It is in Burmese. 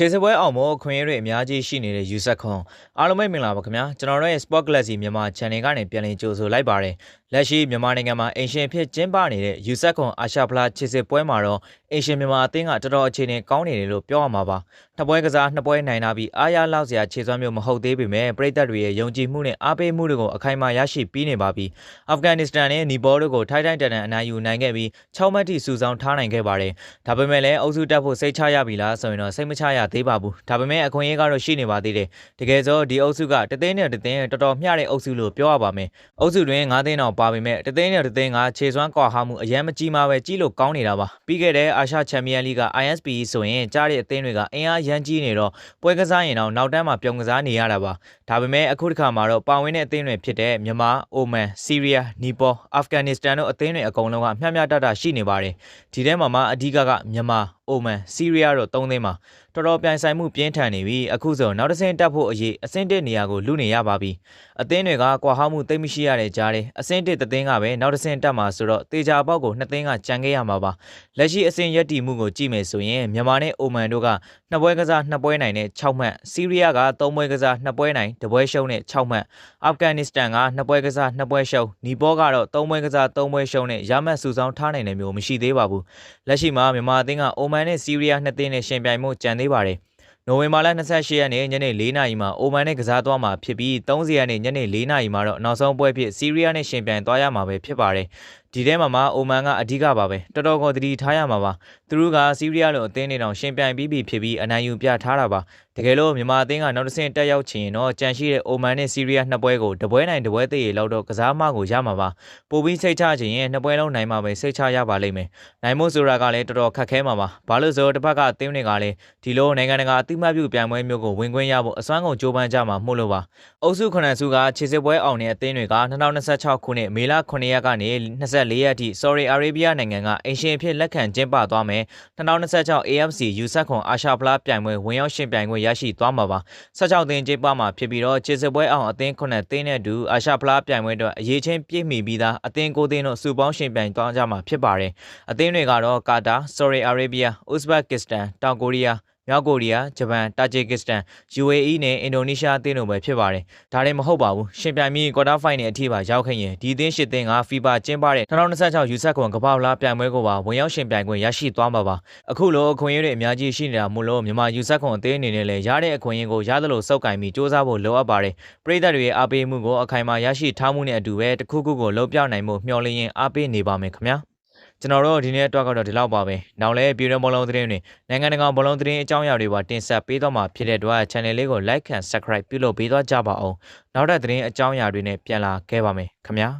ခြေစပွဲအောင်မို့အခွင့်အရေးတွေအများကြီးရှိနေတဲ့ယူဆက်ခွန်အားလုံးပဲမင်္ဂလာပါခင်ဗျာကျွန်တော်တို့ရဲ့ Sport Galaxy မြန်မာ Channel ကနေပြန်လည်ကြိုဆိုလိုက်ပါတယ်လက်ရှိမြန်မာနိုင်ငံမှာအင်ရှင်ဖြစ်ကျင်းပနေတဲ့ယူဆက်ခွန်အာရှဖလားခြေစစ်ပွဲမှာတော့အင်ရှင်မြန်မာအသင်းကတော်တော်အခြေအနေကောင်းနေတယ်လို့ပြောရမှာပါနှစ်ပွဲကစားနှစ်ပွဲနိုင်လာပြီးအားရလောက်စရာခြေစွမ်းမျိုးမဟုတ်သေးပေမဲ့ပြည်သက်တွေရဲ့ယုံကြည်မှုနဲ့အားပေးမှုတွေကိုအခိုင်အမာရရှိပြီးနေပါပြီအာဖဂန်နစ္စတန်နဲ့နီပေါတို့ကိုထိုက်ထိုက်တန်တန်အနိုင်ယူနိုင်ခဲ့ပြီး6မှတ်ထိစုဆောင်းထားနိုင်ခဲ့ပါတယ်ဒါပေမဲ့လည်းအုပ်စုတက်ဖို့စိတ်ချရပြီလားဆိုရင်တော့စိတ်မချရသေးပါဘူးဒါပေမဲ့အခွင့်အရေးကတော့ရှိနေပါသေးတယ်တကယ်ဆိုဒီအုပ်စုကတသိန်းနဲ့တသိန်းတော်တော်မျှတဲ့အုပ်စုလို့ပြောရပါမယ်အုပ်စုတွင်9သိန်းတောင်ပါပေမဲ့တသိန်းနဲ့တသိန်းကခြေစွမ်းကွာဟမှုအရန်မကြီးမှပဲကြီးလို့ကောင်းနေတာပါပြီးခဲ့တဲ့အာရှချန်ပီယံလိဂ်က ISPE ဆိုရင်ကြားတဲ့အသင်းတွေကအင်အားရန်ကြီးနေတော့ပွဲကစားရင်တော့နောက်တန်းမှာပြုံကစားနေရတာပါဒါပေမဲ့အခုတစ်ခါမှာတော့ပါဝင်တဲ့အသင်းတွေဖြစ်တဲ့မြန်မာ၊အိုမန်၊ဆီးရီးယား၊နီပေါ၊အာဖဂန်နစ္စတန်တို့အသင်းတွေအကုန်လုံးကမျှမျှတတရှိနေပါတယ်ဒီထဲမှာမှအဓိကကမြန်မာ အိုမန်ဆီးရီးယားတို့၃သိန်းမှာတော်တော်ပြိုင်ဆိုင်မှုပြင်းထန်နေပြီးအခုဆိုနောက်တစ်ဆင့်တက်ဖို့အရေးအဆင့်တစ်နေရာကိုလူနေရပါပြီအသင်းတွေကကွာဟမှုသိမ့်မရှိရတဲ့ကြားတယ်အဆင့်တစ်သင်းကပဲနောက်တစ်ဆင့်တက်မှာဆိုတော့တေချာပေါက်ကိုနှစ်သင်းကကြံခဲ့ရမှာပါလက်ရှိအဆင့်ရက်တီမှုကိုကြည့်မယ်ဆိုရင်မြန်မာနဲ့အိုမန်တို့ကနှစ်ပွဲကစားနှစ်ပွဲနိုင်နဲ့6မှတ်ဆီးရီးယားက3ပွဲကစားနှစ်ပွဲနိုင်တစ်ပွဲရှုံးနဲ့6မှတ်အာဖဂန်နစ္စတန်ကနှစ်ပွဲကစားနှစ်ပွဲရှုံးနီပေါကတော့3ပွဲကစား3ပွဲရှုံးနဲ့ရမှတ်စုဆောင်းထားနိုင်တယ်မျိုးမရှိသေးပါဘူးလက်ရှိမှာမြန်မာအသင်းကအိုမန်နဲ့ဆီးရီးယားနှစ်သင်းနဲ့ရှင်ပြိုင်မှုကြံသေးပါတယ်နိုဝင်ဘာလ28ရက်နေ့ညနေ4နာရီမှာအိုမန်နဲ့ကစားသွားမှာဖြစ်ပြီး30ရက်နေ့ညနေ4နာရီမှာတော့နောက်ဆုံးပွဲဖြစ်ဆီးရီးယားနဲ့ရှင်ပြိုင်သွားရမှာပဲဖြစ်ပါတယ်ဒီထဲမှာမှအိုမန်ကအဓိကပါပဲတော်တော်ကိုတတိထားရမှာပါသူတို့ကဆီးရီးယားလိုအသင်းတွေတောင်ရှင်ပြိုင်ပြီးပြီဖြစ်ပြီးအနိုင်ယူပြထားတာပါတကယ်လို့မြန်မာအသင်းကနောက်တစ်ဆင့်တက်ရောက်ချင်ရင်တော့ကြံရှိတဲ့အိုမန်နဲ့ဆီးရီးယားနှစ်ပွဲကိုတပွဲနိုင်တပွဲသေးရလောက်တော့ကစားမကိုရမှာပါပိုပြီးစိတ်ချချင်ရင်နှစ်ပွဲလုံးနိုင်မှာပဲစိတ်ချရပါလိမ့်မယ်နိုင်မို့ဆိုတာကလည်းတော်တော်ခက်ခဲမှာပါဘာလို့ဆိုတော့တစ်ဖက်ကအသင်းတွေကလည်းဒီလိုနိုင်ငံတကာအသိမှတ်ပြုပြိုင်ပွဲမျိုးကိုဝင်ခွင့်ရဖို့အစွမ်းကုန်ကြိုးပမ်းကြမှာမှုလို့ပါအုပ်စုခုနှစ်စုကခြေစစ်ပွဲအောင်တဲ့အသင်းတွေက2026ခုနှစ်မေလ9ရက်ကနေ24ရက်အထိ Saudi Arabia နိုင်ငံကအင်ရှင်အဖြစ်လက်ခံကျင်းပသွားမယ်2026 AFC ယူဆက်ခွန်အာရှဖလားပြိုင်ပွဲဝင်ရောက်ရှင်ပြိုင်ခွင့်ရရှိသွားမှာပါ16သင်းကျင်းပမှာဖြစ်ပြီးတော့ခြေစစ်ပွဲအောင်အသင်း9သင်းနဲ့အတူအာရှဖလားပြိုင်ပွဲအတွက်အရေးချင်းပြည့်မီပြီးသားအသင်း9သင်းတို့စုပေါင်းရှင်ပြိုင်သွားကြမှာဖြစ်ပါတယ်အသင်းတွေကတော့ကာတာ Saudi Arabia Uzbekistan တောင်ကိုရီးယား မြောက်ကိုရီးယားဂျပန်တာဂျီကစ္စတန် UAE နဲ့အင်ဒိုနီးရှားအသင်းတို့ပဲဖြစ်ပါတယ်ဒါလည်းမဟုတ်ပါဘူးရှင်ပြိုင်ပြီးကွာတာဖိုင်နယ်အထိပါရောက်ခဲ့ရင်ဒီအသင်းရှစ်သင်းက FIBA ကျင်းပတဲ့2026ယူဆက်ကွန်ကမ္ဘာလားပြိုင်ပွဲကိုပါဝင်ရောက်ရှင်ပြိုင်ခွင့်ရရှိသွားမှာပါအခုလိုအခွင့်အရေးတွေအများကြီးရှိနေတာမို့လို့မြန်မာယူဆက်ကွန်အသင်းအနေနဲ့လည်းရတဲ့အခွင့်အရေးကိုရသလိုစောက်ကင်ပြီးစ조사ဖို့လိုအပ်ပါတယ်ပြည်သက်တွေရဲ့အားပေးမှုကိုအခိုင်အမာရရှိထားမှုနဲ့အတူပဲတစ်ခုခုကိုလှုပ်ပြနိုင်မှုမျှော်လင့်ရင်အားပေးနေပါမယ်ခင်ဗျာ ကျွန်တော်တို့ဒီနေ့အတွက်ကတော့ဒီလောက်ပါပဲ။နောက်လည်းပြည်တွင်းဘောလုံးသတင်းတွေနိုင်ငံတကာဘောလုံးသတင်းအကြောင်းအရာတွေပါတင်ဆက်ပေးတော့မှာဖြစ်တဲ့အတွက် channel လေးကို like and subscribe ပြုလုပ်ပေးသွားကြပါအောင်။နောက်ထပ်သတင်းအကြောင်းအရာတွေနဲ့ပြန်လာခဲ့ပါမယ်ခင်ဗျာ။